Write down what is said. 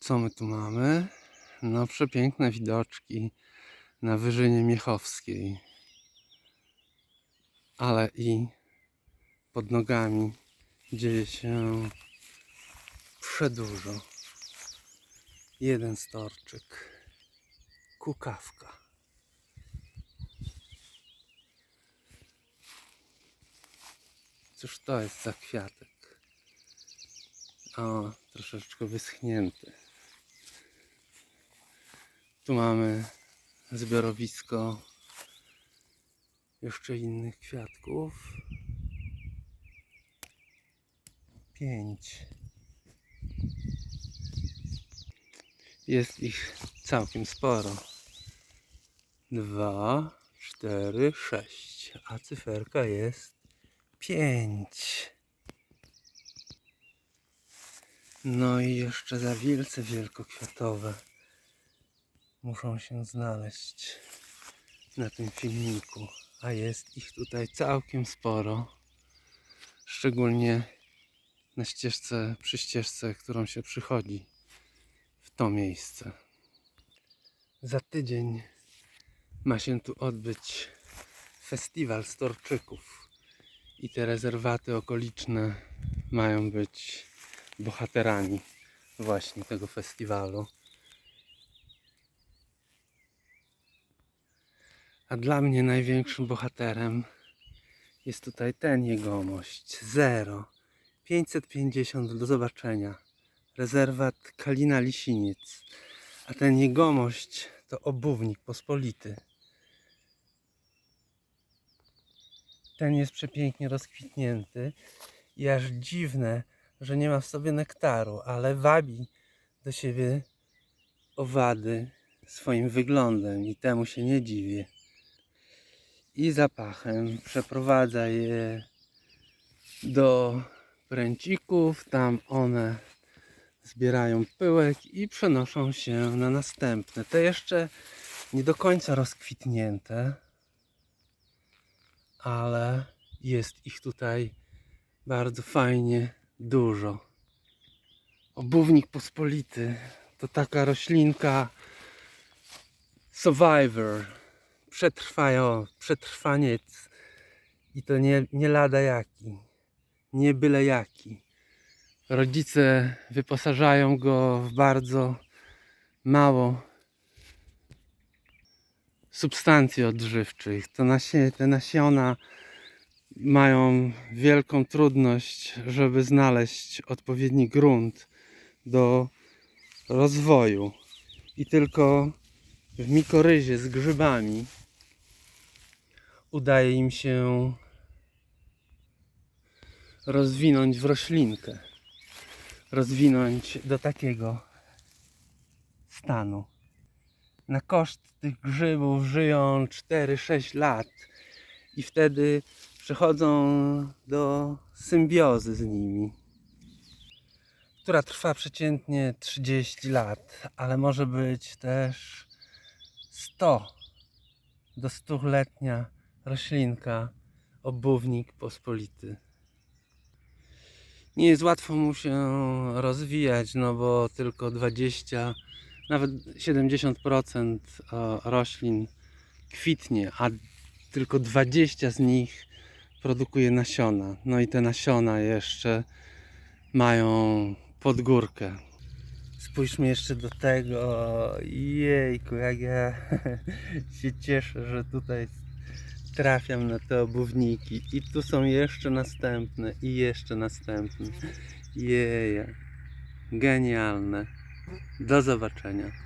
Co my tu mamy? No przepiękne widoczki na Wyżynie Miechowskiej. Ale i pod nogami dzieje się przedużo. Jeden storczyk. Kukawka. Cóż to jest za kwiatek? O, troszeczkę wyschnięty. Tu mamy zbiorowisko jeszcze innych kwiatków. Pięć. Jest ich całkiem sporo. Dwa, cztery, sześć. A cyferka jest pięć. No i jeszcze zawilce wielkokwiatowe muszą się znaleźć na tym filmiku, a jest ich tutaj całkiem sporo. Szczególnie na ścieżce, przy ścieżce, którą się przychodzi w to miejsce. Za tydzień ma się tu odbyć festiwal storczyków i te rezerwaty okoliczne mają być bohaterami właśnie tego festiwalu. A dla mnie największym bohaterem jest tutaj ten jegomość. Zero. 550 do zobaczenia. Rezerwat Kalina Lisiniec. A ten jegomość to obuwnik pospolity. Ten jest przepięknie rozkwitnięty i aż dziwne, że nie ma w sobie nektaru, ale wabi do siebie owady swoim wyglądem i temu się nie dziwię. I zapachem przeprowadza je do pręcików, tam one zbierają pyłek i przenoszą się na następne. Te jeszcze nie do końca rozkwitnięte, ale jest ich tutaj bardzo fajnie dużo. Obównik pospolity to taka roślinka survivor, przetrwają, przetrwaniec i to nie, nie lada jaki, nie byle jaki. Rodzice wyposażają go w bardzo mało substancji odżywczych. To nasie, te nasiona mają wielką trudność, żeby znaleźć odpowiedni grunt do rozwoju. I tylko w mikoryzie z grzybami udaje im się rozwinąć w roślinkę. Rozwinąć do takiego stanu. Na koszt tych grzybów żyją 4-6 lat i wtedy przechodzą do symbiozy z nimi, która trwa przeciętnie 30 lat, ale może być też 100 do 100-letnia roślinka, obównik pospolity. Nie jest łatwo mu się rozwijać, no bo tylko 20, nawet 70% o, roślin kwitnie, a tylko 20 z nich produkuje nasiona. No i te nasiona jeszcze mają podgórkę. Spójrzmy jeszcze do tego. Jejku, jak ja się cieszę, że tutaj trafiam na te obuwniki. I tu są jeszcze następne, i jeszcze następne. Jeja. Genialne. Do zobaczenia.